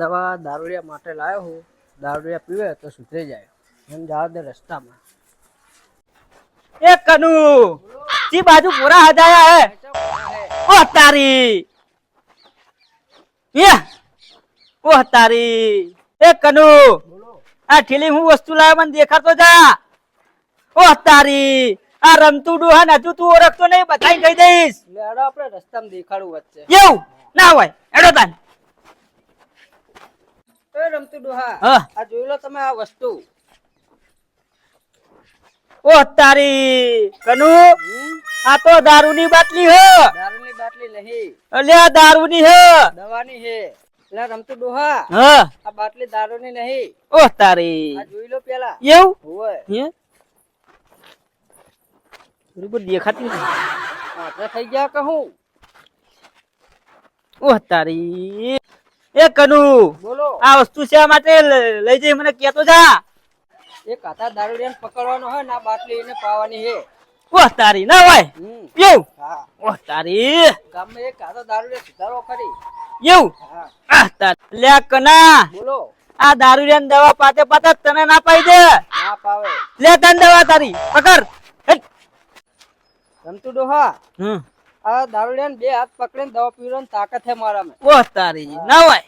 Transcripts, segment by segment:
દવા દારૂડિયા માટે લાવ્યો હું દારૂડિયા પીવે તો સુધરી જાય. એમ જવા દે રસ્તામાં. એ કનુ જી બાજુ પૂરા હજાયા હે. ઓ તારી. એ ઓ તારી. એ કનુ આ ઠીલી હું વસ્તુ લાવ્યો મને દેખાતો જા. ઓ તારી આ રમતું ને હજુ તું ઓળખતો નહીં બતાઈ કહી દઈશ. આપણે રસ્તામાં દેખાડું વચ્ચે. એવું ના હોય. એડો તાન. એ રમતું ડોહા આ જોઈ લો તમે આ વસ્તુ. ઓ તારી કનુ આ તો દારૂની બાટલી હે. દારૂની બાટલી નહીં. અલ્યા દારૂની હે. દવાની છે એટલે રમતું ડોહા હા. આ બાટલી દારૂની નહીં. ઓ તારી. આ જોઈ લો પેલા. એવું? હોય. હે? બરોબર દેખાતી નથી. થઈ ગયા કહું. ઓહ તારી. એ કનુ બોલો. આ વસ્તુ શા માટે લઈ જઈ મને કેતો જા. એ કાતા દારૂડિયાને પકડવાનો હોય ને આ બાટલી એને પાવાની છે ઓહ તારી ના હોય. એવું હા. ઓહ તારી. ગામમાં એક કાતો દારૂડિયા સુધારો ખરી. એવું હા. તારી લે કના. બોલો. આ દારૂ દવા પાતે પાતે તને ના પાઈ દે. ના પાવે. લે તને દવા તારી. પકડ. રમતું ડોહા. હમ. આ દારૂડિયાને બે હાથ પકડીને દવા પીવડાવવાની તાકાત છે મારામાં. ઓહ તારી ના હોય.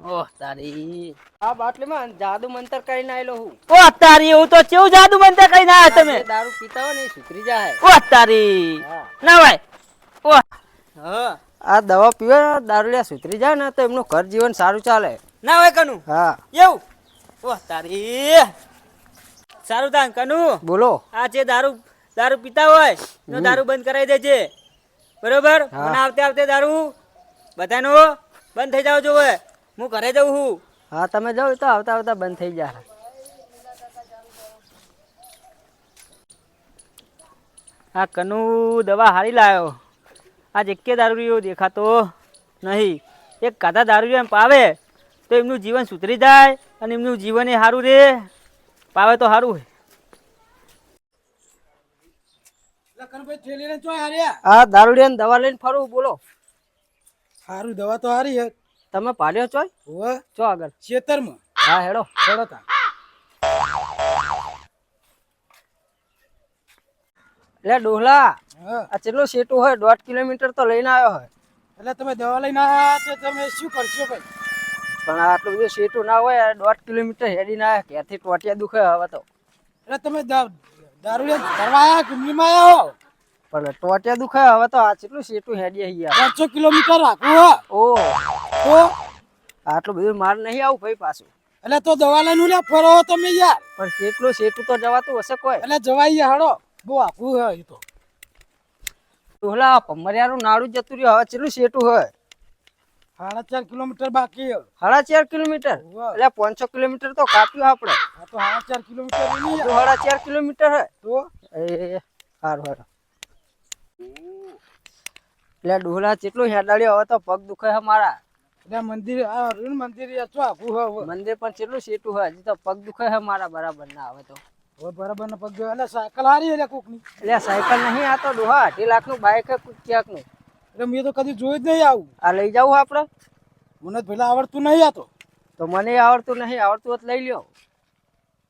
ઓહ તારી. આ બાટલીમાં જાદુ મંતર કરીને આવેલો હું. ઓહ તારી એવું તો કેવું જાદુ મંતર કરીને ના તમે? દારૂ પીતા હોય ને સુધરી જાય. ઓહ તારી. ના ભાઈ. ઓહ. હા. આ દવા પીવે દારૂ લે સુધરી જાય ને તો એમનું ઘર જીવન સારું ચાલે. ના હોય કનુ. હા. એવું? ઓહ તારી. સારું તાન કનુ. બોલો. આ જે દારૂ દારૂ પીતા હોય નો દારૂ બંધ કરાવી દેજે. બરોબર. મને આવતે આવતે દારૂ બધાનો બંધ થઈ જાવ જોવે હું ઘરે જઉં છું. હા તમે જાઓ તો આવતા આવતા બંધ થઈ જાય આ કનુ દવા હારી લાયો. આજ એકે દારૂ દેખાતો નહીં. એક કાધા દારૂ એમ પાવે તો એમનું જીવન સુધરી જાય અને એમનું જીવન એ સારું રે. પાવે તો સારું હા આ દારૂડિયાને દવા લઈને ફરવું બોલો. સારું દવા તો હારી હે તમે પાડ્યો છો ચો આગળ. ખેતરમાં. હા હેડો. હેડો તા એટલે ડોહલા આ કેટલું સેટું હોય? દોઢ કિલોમીટર તો લઈને આવ્યો હોય. એટલે તમે દવા લઈને આવ્યા તો તમે શું કરશો ભાઈ? પણ આટલું બધું સેટું ના હોય દોઢ કિલોમીટર હેડી ના આવ્યા. ક્યાંથી ટોટિયા દુખે હવે તો. એટલે તમે દારૂ કરવા આવ્યા ગુમલીમાં આવ્યા પણ ટોટિયા દુખે હવે તો. આ કેટલું સેટું હેડી અહીંયા પાંચસો કિલોમીટર રાખવું ઓ તો આટલું બધું માર નહીં આવું ભાઈ પાછું. એટલે તો દવા લઈને લે ફરો તમે યાર. પણ કેટલું સેટું તો જવાતું હશે કોઈ. એટલે જવાઈ હાડો બહુ આખું હે તો. ઓલા પમરિયાનું નાડું જતું રહ્યું હવે કેટલું સેટું હોય સાડા ચાર કિલોમીટર બાકી સાડા ચાર કિલોમીટર? એટલે એટલે પાંચસો કિલોમીટર તો કાપ્યું આપણે. તો સાડા ચાર કિલોમીટર સાડા ચાર કિલોમીટર હે? તો? એ સારું સારું એટલે ડોહલા ચેટલું હેડાડ્યો હવે તો પગ દુખે છે મારા. મંદિર તો પણ કેટલું સેટું હોય હજી તો પગ દુખે છે મારા બરાબર ના આવે તો. બરાબર ના પગ એટલે સાયકલ હારી એટલે કોકની. એટલે સાયકલ નહીં આ તો ડોહા અઢી લાખનું બાઇક ક્યાંકનું એટલે મેં તો કદી જોઈ જ નહીં આવું. આ લઈ જાવ આપણે? મને પેલા આવડતું નહીં આતો તો. તો મને આવડતું નહીં આવડતું હોત લઈ લ્યો.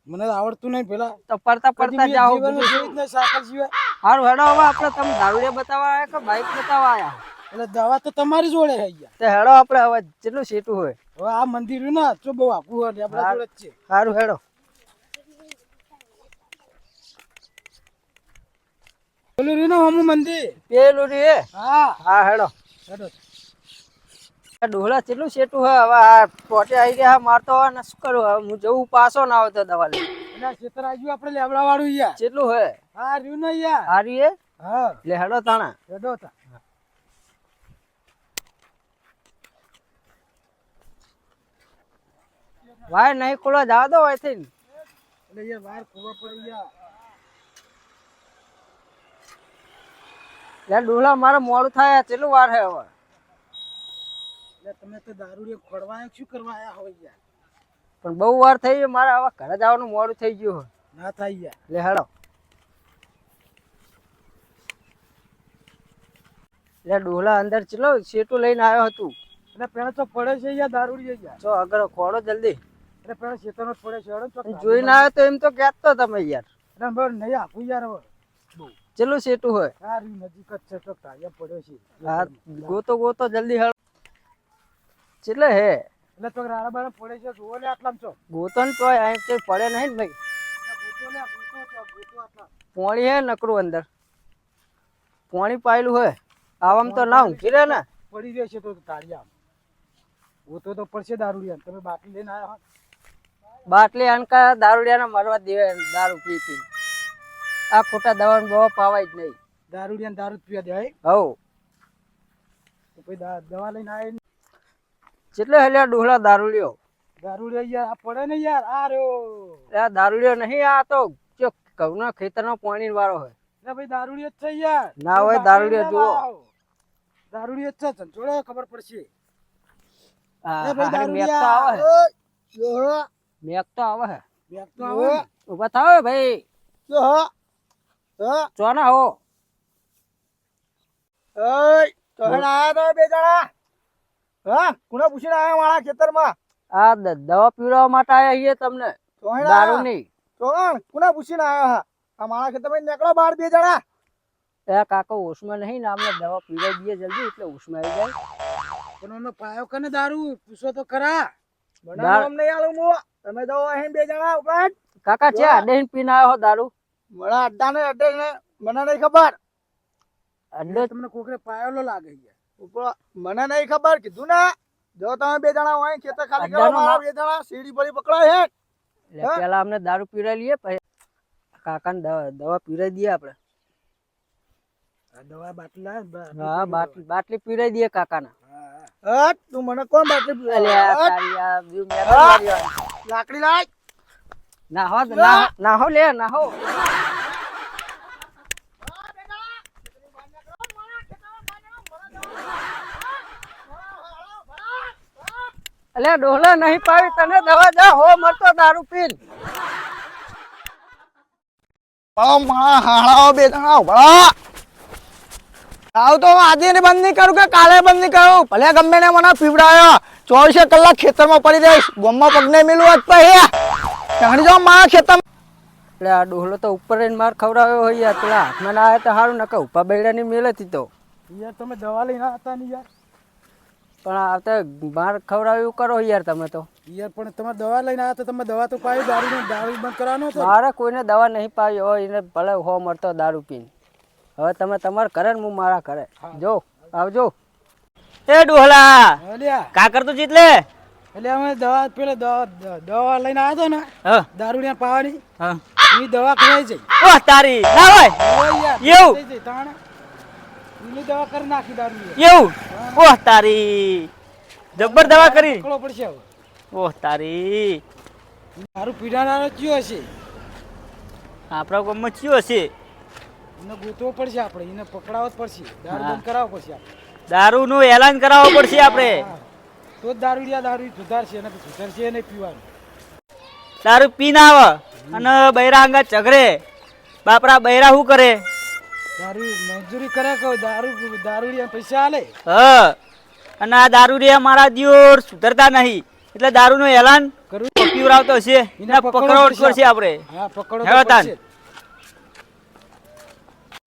મને તો આવડતું નહીં પેલા. તો પડતા પડતા જાઓ સાયકલ સિવાય. હારું હેડો હવે આપણે તમે દારૂડિયા બતાવવા આવ્યા કે બાઇક બતાવવા આવ્યા? એટલે દવા તો તમારી જોડે છે ગયા તો હેડો આપણે હવે જેટલું સેટું હોય. હવે આ મંદિર ના તો બહુ આખું હોય આપણા જોડે જ છે. સારું હેડો પેલું રીનો હમું મંદિર? પેલું રી હા. હા હેડો. હેડો. ડોહલા કેટલું સેટું હોય હવે આ પોટે આવી ગયા મારતો હોય ને શું કરું? હવે હું જવું પાછો ના આવતો દવા લે આ ખેતર આજુ આપણે લેવડા વાળું યાર. કેટલું હોય. હા રહ્યું ને યાર. હારી એ? હા. હેડો તાણા. હેડો તા ભાઈ નહીં ખોલવા જવા દો અહીંથી એટલે યાર બહાર ખોવા પડે યાર ડોલા ડોહલા મારે મોડું થાય કેટલું વાર હે હવે? એટલે તમે તો દારૂ રે ખોડવા શું કરવા આયા હોય યાર પણ બહુ વાર થઈ ગયો મારે આવા ઘરે જવાનું મોડું થઈ ગયું હોય. ના થાય યાર લે હેડો. એટલે ડોહલા અંદર ચલો સેટું લઈને આવ્યો હતું. એટલે પેલા તો પડે છે યાર દારૂડી યાર જો આગળ ખોડો જલ્દી. એટલે પેલા ખેતરનો જ પડે છે જોઈને આવ્યો ચોક જોઈ ના આવે તો એમ તો કહેતો તમે યાર. એટલે નહીં આપું યાર હવે. ચેલું સેટું હોય? આ રહ્યું નજીક જ છે તો કાયા પડ્યો છે. હા ગોતો ગોતો જલ્દી હળ. ચેટલે હે? એટલે તો રાડા બારા પડે છે જોવો લે આટલામાં છો ગોતો ને તો અહીં તો પડે નહીં ને ભાઈ. ગોતો લે ગોતો ચોક ગોતો આટલા પોણી હે નકરું અંદર. પોણી પાયેલું હોય આવામ તો ના ઊંઘી રહે ને. પડી રહેશે તો ટાળિયા ગોતો તો પડશે દારૂડિયા તમે બાકી લઈને આવ્યા હો બાટલી અણકા દારૂડિયાને મરવા દેવે દારૂ પી પી. આ ખોટા દવાનો બહુ પાવાય જ નહીં. દારૂડિયાને દારૂ પીવા દેવાય? હવ તો પછી દવા લઈને આવે ચેટલે હલ્યા ડોહલા દારૂડિયો. દારૂડિયા યાર આ પડે ને યાર આ રહ્યો. આ દારૂડિયો નહીં આ તો જો ઘઉંના ખેતરનો પાણી વાળો હોય. એટલે ભાઈ દારૂડિયો જ છે યાર. ના હોય દારૂડિયો જુઓ. દારૂડિયો જ છે ચંચોળો ખબર પડશે. આ મેક તો આવે હે. મેક તો આવે હે આયા તો આવે ને. ઊભા થાવ ભાઈ ચોના હો આ દ- દવા પીવડાવવા માટે આયા છીએ તમને. દારૂ નહીં એ કાકો ઓસમાં નહીં ને અમને દવા પીવાઈ દઈએ જલ્દી એટલે ઓસમાં આવી જાય. પણ એનો પાયો કને દારૂ? પૂછો તો ખરા. દારૂ- કાકા છે અડે પીને આવ્યો હો દારૂ અડ્ડો તમને કોકરે પાયેલો લાગે યાર મને નહીં ખબર. કીધું ને જો તમે બે જણા હોય ખેતર ખાલી કરો મારા બે જણા સીડી પડી પકડાય હે. પેલા અમને દારૂ પીવડાવી લઈએ પછી કાકાને દવા પીવડાવી દઈએ આપણે. દવા બાટલી બા- હા બાટલી બાટલી પીવડાવી દઈએ કાકાને. હા. હટ તું મને કોણ બાટલી પીવડાવે? લાકડી લાય. ના હો ના ના હો લે નાહો અલે ડોહલા નહીં પાવી તને દવા જા હો મરતો દારૂ પીન. ભણો મારા હાળાઓ બે જણા આવ તો આજે બંધ નહીં કરું કે કાલે બંધ નહીં કરું. ભલે ગમે ને મને પીવડાયો. ચોવીસે કલાક ખેતરમાં પડી રહીશ. ગોમમાં પગને મેલું હોત પછી જાણી જાઓ મારા ખેતર એટલે આ ડોહલો તો ઉપર રહીને માર ખવડાવ્યો હોય યાર. પેલા હાથમાં ના આવ્યા તો સારું નકા ઉપા બેડાની મેલેથી તો. યાર તમે દવા લઈને હતા ને યાર. પણ આ તો માર ખવડાવ્યું કરો યાર તમે તો. યાર પણ તમે દવા લઈને આવ્યા તો તમે દવા તો પાવી દારૂ દારૂ બંધ કરવાનો હતો. મારે કોઈને દવા નહીં પાવી હોય એને ભલે હો મળતો દારૂ પીને. હવે તમે તમારા કરે ને હું મારા કરે જો આવજો. એ ડોહલા કાકર કા કરતું જીતલે એટલે અમે દવા પેલા દવા દવા લઈને આવ્યા હતો ને હા. દારૂડિયા પાવાની. હા. એની દવા ખવાઈ જઈ. ઓહ તારી. ના હોય. એવું? એની દવા કરી નાખી દારૂ એવું. ઓહ તારી. જબ્બર દવા કરી. પકડવો પડશે ઓહ તારી. દારૂ પીડાનારો ચિયો હશે? આપણા ગામમાં ચિયો હશે? એને ગોતવો પડશે આપણે એને પકડાવવો જ પડશે. દારૂ બંધ કરાવવો પડશે આપણે. દારૂનું એલાન કરાવવું પડશે આપણે. તો જ દારૂડિયા દારૂ સુધારશે અને સુધારશે નહીં પીવાનું. દારૂ પીને આવે અને બૈરા અંગા ચગરે બાપરા બૈરા શું કરે? દારૂ મજૂરી કરે કે દારૂ દારૂડિયા પૈસા આલે? હ. અને આ દારૂ રે મારા દિયોર સુધરતા નહીં. એટલે દારૂ નું એલાન કરવું પીવરાવતો છે પડશે પડશે આપણે. હા પકડો.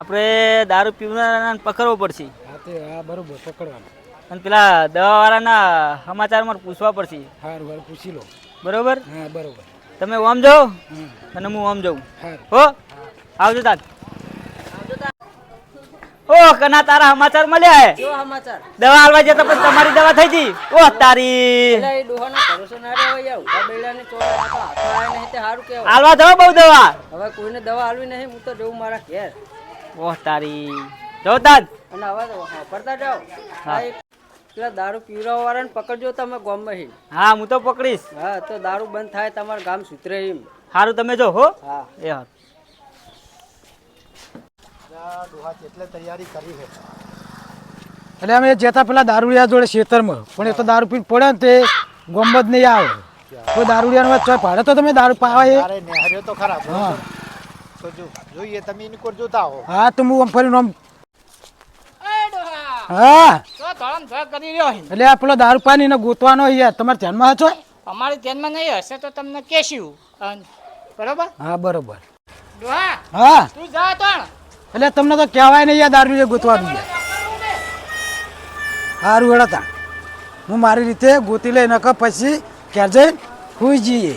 આપણે દારૂ પીવનારાને પકડવો પડશે. હા તે હા બરોબર પકડવાનું. અને પેલા દવાવાળાના સમાચારમાં પૂછવા પડશે. સારું હારું પૂછી લો. બરોબર? હા બરોબર. તમે ઓમ જાઓ? અને હું ઓમ જાઉં. હો? આવજો તાત ઓ કના તારા સમાચાર મળ્યા હે? જો સમાચાર? દવા હાલવા જતા પણ તમારી દવા થઈ ગઈ? ઓ તારી. હાલવા જાઓ બહુ દવા. હવે કોઈને દવા આલવી નહીં હું તો જઉં મારા ઘેર. ઓ તારી. જોતા અને હવે તો વાપરતા જાઓ. પેલા દારૂ પીવડાવવા વાળાને પકડજો તમે ગામમાં હી. હા હું તો પકડીશ. હા તો દારૂ બંધ થાય તમારું ગામ સુધરે એમ. સારું તમે જો હો. હા. એ હા એટલે તૈયારી કરી છે એટલે અમે જતા પેલા દારૂડિયા જોડે ખેતરમાં પણ એ તો દારૂ પીને પડે ને તે ગોમ જ નહીં આવે. કોઈ દારૂડિયાનો ભાડે પાડે તો તમે દારૂ પાવા એ તો ખરાબ હા. તો જો જોઈએ તમે એની કોર જોતા હો હા તો હું આમ ફરીને આમ હા. તો ધોળામ ધોળ કરી રહ્યો છે. એટલે આ પેલો દારૂ પાણી ને ગોતવાનો છે તમારે ધ્યાનમાં છો અમારી ધ્યાનમાં નહીં હશે તો તમને અન, બરોબર? હા બરોબર. ડોહા હા. તું જા તણ. એટલે તમને તો કહેવાય નહીં આ દારૂ ગોતવાનું સારું સારું તા. હું મારી રીતે ગોતી લઈ નખ પછી ક્યાં જઈને સુઈ જઈએ.